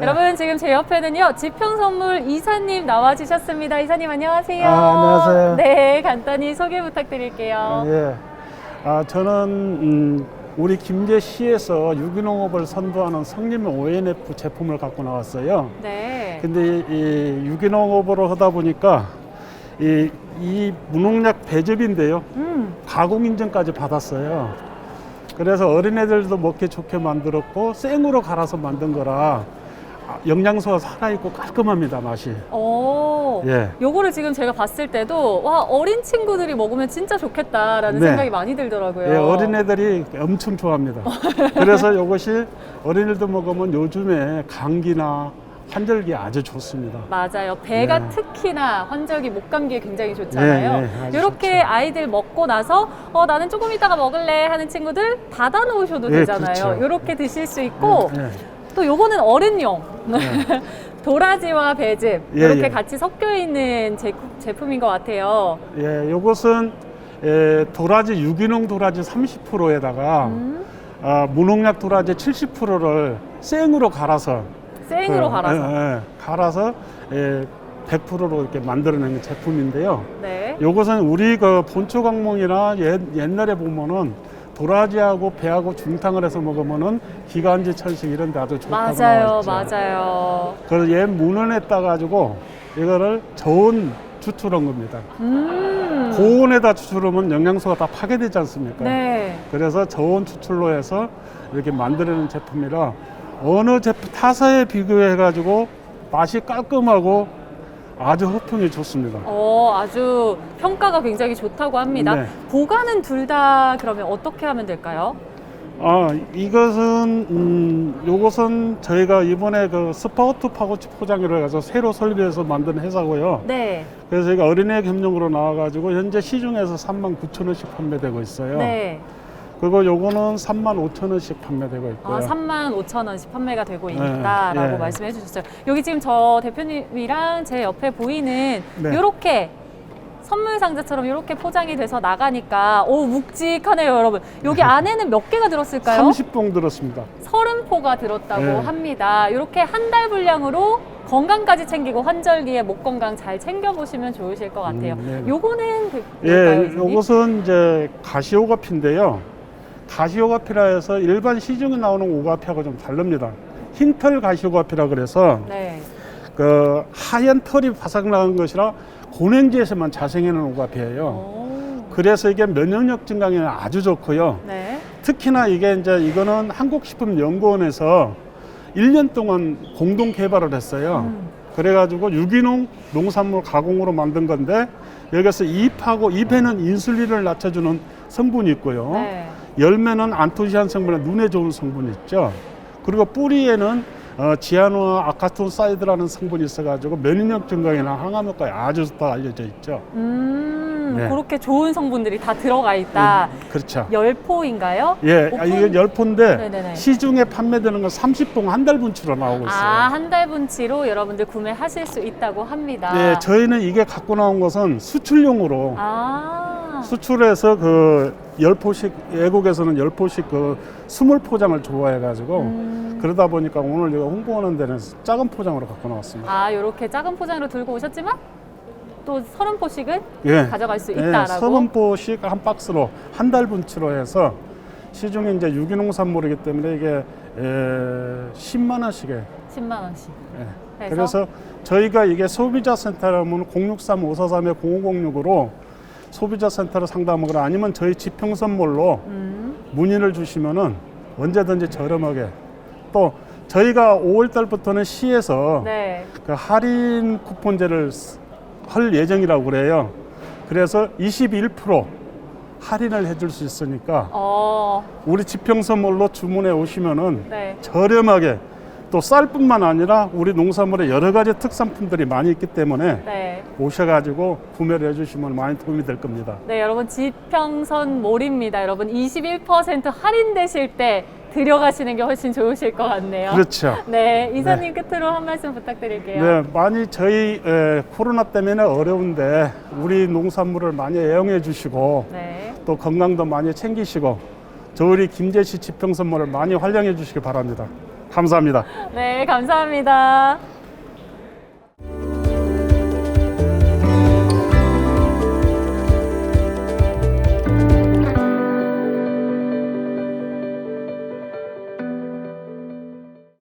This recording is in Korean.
여러분 지금 제 옆에는요 지평 선물 이사님 나와주셨습니다. 이사님 안녕하세요. 아, 안녕하세요. 네, 간단히 소개 부탁드릴게요. 예. 아, 저는 음, 우리 김제시에서 유기농업을 선도하는 성림 ONF 제품을 갖고 나왔어요. 네. 근데 이 유기농업으로 하다 보니까 이, 이 무농약 배즙인데요. 음, 가공 인증까지 받았어요. 그래서 어린애들도 먹기 좋게 만들었고 생으로 갈아서 만든 거라 아, 영양소가 살아있고 깔끔합니다 맛이. 오. 예. 요거를 지금 제가 봤을 때도 와 어린 친구들이 먹으면 진짜 좋겠다라는 네. 생각이 많이 들더라고요. 예, 어린애들이 엄청 좋아합니다. 그래서 이것이 어린이들 먹으면 요즘에 감기나 환절기 아주 좋습니다. 맞아요. 배가 네. 특히나 환절기 목감기에 굉장히 좋잖아요. 네, 네, 이렇게 좋죠. 아이들 먹고 나서 어 나는 조금 이따가 먹을래 하는 친구들 닫아 놓으셔도 네, 되잖아요. 그렇죠. 이렇게 드실 수 있고 예, 또 요거는 어른용. 도라지와 배즙 예, 이렇게 예. 같이 섞여 있는 제, 제품인 것 같아요. 예, 요것은 예, 도라지 유기농 도라지 30%에다가 음, 아, 무농약 도라지 70%를 생으로 갈아서 생으로 그, 갈아서. 예, 예, 갈아서 예, 100%로 이렇게 만들어낸 제품인데요. 네. 요것은 우리 그 본초 강몽이나 옛, 옛날에 보면은 도라지하고 배하고 중탕을 해서 먹으면은 기관지 천식 이런 데 아주 좋다고 맞아요, 나와 있죠. 맞아요. 그래서 얘 문헌에 따가지고 이거를 저온 추출한 겁니다. 음, 고온에다 추출하면 영양소가 다 파괴되지 않습니까? 네. 그래서 저온 추출로 해서 이렇게 만들어낸 제품이라 어느 제품 타사에 비교해 가지고 맛이 깔끔하고 아주 호평이 좋습니다. 어, 아주 평가가 굉장히 좋다고 합니다. 네. 보관은 둘 다 그러면 어떻게 하면 될까요? 아 이것은 음 요것은 저희가 이번에 그 스파우트 파우치 포장이라 해서 새로 설계해서 만든 회사고요. 네. 그래서 저희가 어린애 겸용으로 나와가지고 현재 시중에서 3만 9천 원씩 판매되고 있어요. 네. 그리고 요거는 3만 5천 원씩 판매되고 있고요. 아, 3만 5천 원씩 판매가 되고 네, 있다라고 예. 말씀해 주셨어요. 여기 지금 저 대표님이랑 제 옆에 보이는 네. 요렇게 선물 상자처럼 이렇게 포장이 돼서 나가니까 오 묵직하네요, 여러분. 여기 안에는 몇 개가 들었을까요? 30봉 들었습니다. 30포가 들었다고 네. 합니다. 이렇게 한 달 분량으로 건강까지 챙기고 환절기에 목 건강 잘 챙겨 보시면 좋으실 것 같아요. 음, 네. 요거는 그- 예? 요것은 이제 가시오가피인데요. 가시오 가피라 해서 일반 시중에 나오는 오가피하고 좀 다릅니다. 흰털 가시오 가피라 그래서 네. 그 하얀 털이 바삭 나는 것이라 고냉지에서만 자생해놓은 오가피예요. 오. 그래서 이게 면역력 증강에는 아주 좋고요. 네. 특히나 이게 이제 이거는 한국식품연구원에서 1년 동안 공동 개발을 했어요. 음. 그래가지고 유기농 농산물 가공으로 만든 건데 여기서 잎하고 잎에는 인슐린을 낮춰주는 성분이 있고요. 네. 열매는 안토시안 성분에 눈에 좋은 성분이 있죠. 그리고 뿌리에는 어, 지아노아 아카톤 사이드라는 성분이 있어가지고 면역력 증강이나 항암 효과에 아주 좋다 알려져 있죠. 음, 네. 그렇게 좋은 성분들이 다 들어가 있다. 그렇죠. 열포인가요? 예, 오픈? 아, 이게 열포인데 네네네. 시중에 판매되는 건 30봉 한 달 분치로 나오고 있어요. 아, 한 달 분치로 여러분들 구매하실 수 있다고 합니다. 예, 저희는 이게 갖고 나온 것은 수출용으로 아, 수출해서 그 열포씩 외국에서는 열포씩 그 스몰 포장을 좋아해 가지고 음. 그러다 보니까 오늘 제가 홍보하는 데는 작은 포장으로 갖고 나왔습니다. 아, 요렇게 작은 포장으로 들고 오셨지만 또 서른 포씩은 예, 가져갈 수 예, 있다라고. 서른 포씩 한 박스로 한 달 분치로 해서 시중에 이제 유기농 산물이기 때문에 이게 에, 10만 원씩에 10만 원씩. 예. 그래서 저희가 이게 소비자 센터라면 063-543-0506으로 소비자 센터로 상담하거나 아니면 저희 지평 선물로 음. 문의를 주시면은 언제든지 저렴하게 또 저희가 5월 달부터는 시에서 네. 그 할인 쿠폰제를 쓰- 할 예정이라고 그래요. 그래서 21% 할인을 해줄 수 있으니까 어, 우리 지평 선물로 주문해 오시면은 네. 저렴하게 또 쌀뿐만 아니라 우리 농산물에 여러 가지 특산품들이 많이 있기 때문에 네. 오셔가지고 구매를 해주시면 많이 도움이 될 겁니다. 네, 여러분 지평선 몰입니다. 여러분 21% 할인되실 때 들여가시는 게 훨씬 좋으실 것 같네요. 그렇죠. 네, 이사님 끝으로 한 말씀 부탁드릴게요. 네, 많이 저희 에, 코로나 때문에 어려운데 우리 농산물을 많이 애용해 주시고 네. 또 건강도 많이 챙기시고 저 우리 김제시 지평선물을 많이 활용해 주시기 바랍니다. 감사합니다. 네, 감사합니다.